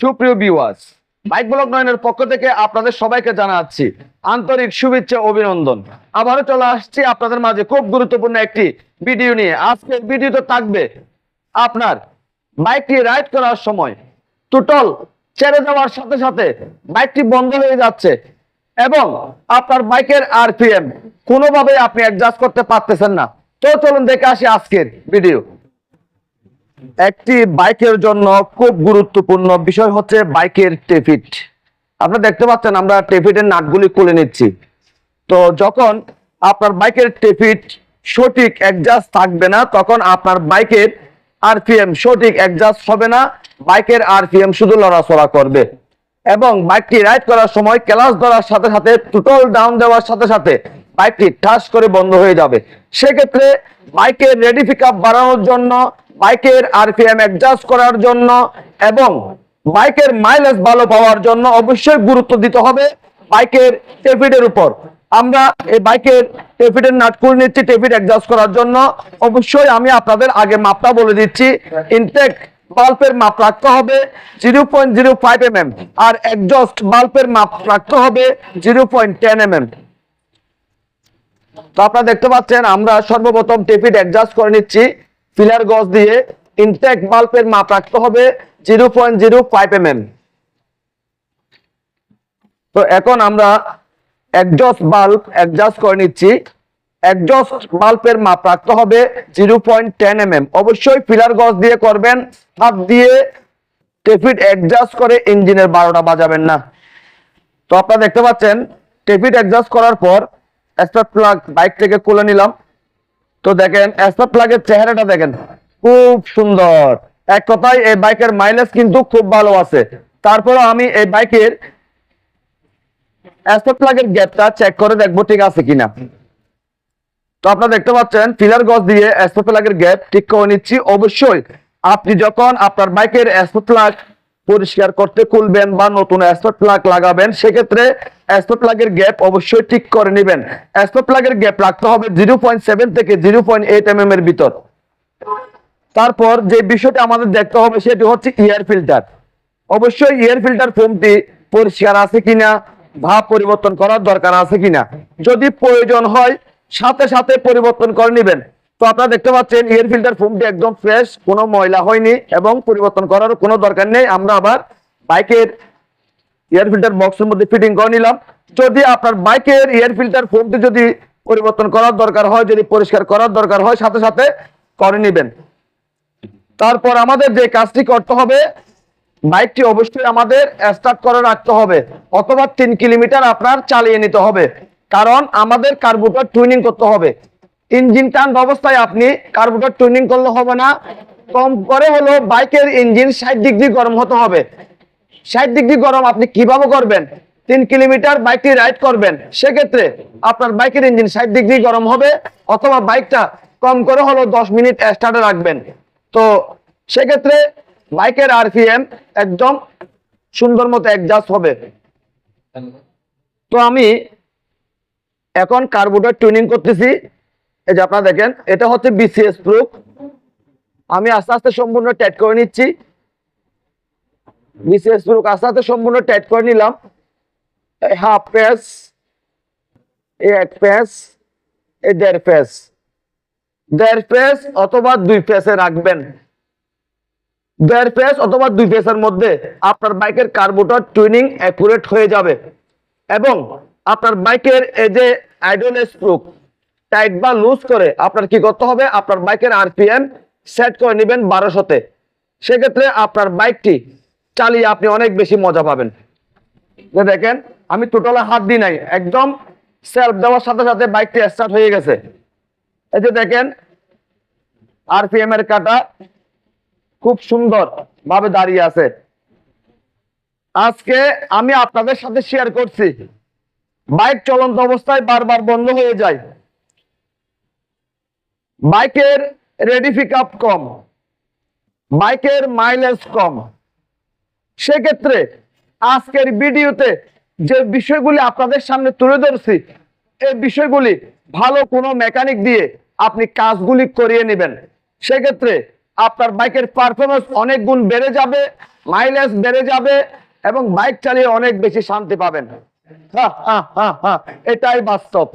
সুপ্রিয় viewers bike blog নয়নের পক্ষ থেকে আপনাদের সবাইকে জানাচ্ছি আন্তরিক শুভেচ্ছা অভিনন্দন। আবারও চলে আসছি আপনাদের মাঝে খুব গুরুত্বপূর্ণ একটি ভিডিও নিয়ে। আজকের ভিডিওতে থাকবে আপনার বাইকটি রাইড করার সময়। টোটাল ছেড়ে দেওয়ার সাথে সাথে বাইকটি বন্ধ হয়ে যাচ্ছে এবং আপনার বাইকের আরপিএম কোনোভাবে আপনি অ্যাডজাস্ট করতে পারতেছেন না। তো চলুন দেখে আসি আজকের ভিডিও একটি বাইকের জন্য খুব গুরুত্বপূর্ণ বিষয় হচ্ছে বাইকের টেফিট আপনারা দেখতে পাচ্ছেন, আমরা টেফিটের নাটগুলি খুলে নিচ্ছি। তো যখন আপনার বাইকের টেফিট সঠিক অ্যাডজাস্ট থাকবে না, তখন আপনার বাইকের আরপিএম সঠিক অ্যাডজাস্ট হবে না, বাইকের আরপিএম শুধু লড়াচড়া করবে। এবং বাইকটি রাইড করার সময় ক্লাস ধরার সাথে সাথে টোটাল ডাউন দেওয়ার সাথে সাথে বাইকটি ঠাস করে বন্ধ হয়ে যাবে। সেক্ষেত্রে বাইকের রেডি পিক বাড়ানোর জন্য, বাইকের আরপিএম অ্যাডজাস্ট করার জন্য এবং বাইকের মাইলেজ ভালো পাওয়ার জন্য অবশ্যই গুরুত্ব দিতে হবে বাইকের টেফিডের উপর। আমরা এই বাইকের টেফিডের নাট খুলে নিচ্ছি টেফিড অ্যাডজাস্ট করার জন্য। অবশ্যই আমি আপনাদের আগে মাপটা বলে দিচ্ছি। ইনটেক বাল্বের মাপ রাখতে হবে zero point zero five M আর একজস্ট বাল্বের মাপ রাখতে হবে জিরো পয়েন্ট টেন এম তো আপনারা দেখতে পাচ্ছেন, আমরা সর্বপ্রথম টেফিড অ্যাডজাস্ট করে নিচ্ছি। ফিলার গজ দিয়ে ইনটেক বাল্বের মাপ রাখতে হবে zero point zero five M M তো এখন আমরা একজস্ট বাল্ব অ্যাডজাস্ট করে নিচ্ছি। একজস্ট বাল্বের মাপ রাখতে হবে zero point ten M M অবশ্যই ফিলার গজ দিয়ে করবেন হাত দিয়ে টেফিড অ্যাডজাস্ট করে ইঞ্জিনের বারোটা বাজাবেন না। তো আপনারা দেখতে পাচ্ছেন টেফিড অ্যাডজাস্ট করার পর স্পার্ক প্লাগ বাইক থেকে নিলাম। তো দেখেন স্পার্ক প্লাগের চেহারাটা দেখেন, খুব সুন্দর। এক কথায় এই বাইকের মাইলেজ কিন্তু খুব ভালো আছে। তারপরে আমি এই বাইকের স্পার্ক প্লাগের গ্যাপটা চেক করে দেখব ঠিক আছে কিনা। তো আপনারা দেখতে পাচ্ছেন ফিলার গজ দিয়ে স্পার্ক প্লাগের গ্যাপ ঠিক করে নিচ্ছি। অবশ্যই আপনি যখন আপনার বাইকের স্পার্ক প্লাগ পরিষ্কার করতে খুলবেন বা নতুন স্পট প্লাগ লাগাবেন, সেক্ষেত্রে স্পট প্লাগের গ্যাপ অবশ্যই ঠিক করে নেবেন। স্পট প্লাগের গ্যাপ রাখতে হবে জিরো পয়েন্ট সেভেন থেকে জিরো পয়েন্ট এইট এম এর ভিতর। তারপর যে বিষয়টা আমাদের দেখতে হবে সেটি হচ্ছে ইয়ার ফিল্টার অবশ্যই ইয়ার ফিল্টার ফোমটি পরিষ্কার আছে কিনা, ভাব পরিবর্তন করার দরকার আছে কিনা। যদি প্রয়োজন হয়, সাথে সাথে পরিবর্তন করে নেবেন। তো আপনারা দেখতে পাচ্ছেন এয়ার ফিল্টার ফোমটি একদম ফ্রেশ কোনো ময়লা হয়নি এবং পরিবর্তন করার কোনো দরকার নেই। আমরা আবার বাইকের এয়ার ফিল্টার বক্সের মধ্যে ফিটিং করে নিলাম। যদি আপনার বাইকের এয়ার ফিল্টার ফোমটি যদি পরিবর্তন করার দরকার হয়, যদি পরিষ্কার করার দরকার হয়, সাথে সাথে করে নেবেন। তারপর আমাদের যে কাজটি করতে হবে বাইকটি অবশ্যই আমাদের স্টার্ট করে রাখতে হবে, অথবা তিন কিলোমিটার আপনার চালিয়ে নিতে হবে। কারণ আমাদের কার্বোটার টুইনিং করতে হবে। ইঞ্জিন টান অবস্থায় আপনি কার্বোটার টুইনিং করলে হবে না। কম করে হলো বাইকের ইঞ্জিন ষাট ডিগ্রি গরম হতে হবে। ষাট ডিগ্রি গরম আপনি কীভাবে করবেন? তিন কিলোমিটার বাইকটি রাইড করবেন। সেক্ষেত্রে আপনার বাইকের ইঞ্জিন ষাট ডিগ্রি গরম হবে অথবা বাইকটা কম করে হলো দশ মিনিট স্টার্টে রাখবেন। তো সেক্ষেত্রে বাইকের আরপিএম একদম সুন্দর মতো অ্যাডজাস্ট হবে। তো আমি এখন কার্বোটার টুনিং করতেছি। এই যে আপনারা দেখেন, এটা হচ্ছে বিসিএস প্রুফ আমি আস্তে আস্তে সম্পূর্ণ ট্যাট করে নিচ্ছি। বিসিএস প্রুফ আস্তে আস্তে সম্পূর্ণ ট্যাট করে নিলাম। এই হাফ প্যাস এই এক প্যাস এই দেড় প্যাস দেড় প্যাস অথবা দুই প্যাসে রাখবেন। দেড় প্যাস অথবা দুই প্যাসের মধ্যে আপনার বাইকের কার্বোটার টুইনিং অ্যাকুরেট হয়ে যাবে। এবং আপনার বাইকের এই যে আইডল স্প্রুক টাইট বা লুজ করে আপনার কি করতে হবে? আপনার বাইকের আরপিএম সেট করে নেবেন বারোশোতে সেক্ষেত্রে আপনার বাইকটি চালিয়ে আপনি অনেক বেশি মজা পাবেন। দেখেন, আমি টোটালে হাত দিই নাই। একদম সেলফ দেওয়ার সাথে সাথে বাইকটি স্টার্ট হয়ে গেছে। এই যে দেখেন, আরপিএম এর কাটা খুব সুন্দর ভাবে দাঁড়িয়ে আছে। আজকে আমি আপনাদের সাথে শেয়ার করছি। বাইক চলন্ত অবস্থায় বারবার বন্ধ হয়ে যায়। বাইকের রেডি পিক আপ কম বাইকের মাইলেজ কম। সেক্ষেত্রে আজকের ভিডিওতে যে বিষয়গুলি আপনাদের সামনে তুলে ধরছি এই বিষয়গুলি ভালো কোনো মেকানিক দিয়ে আপনি কাজগুলি করিয়ে নেবেন। সেক্ষেত্রে আপনার বাইকের পারফরমেন্স অনেক গুণ বেড়ে যাবে মাইলেজ বেড়ে যাবে এবং বাইক চালিয়ে অনেক বেশি শান্তি পাবেন। হ্যাঁ হা, হা, হা, এটাই বাস্তব।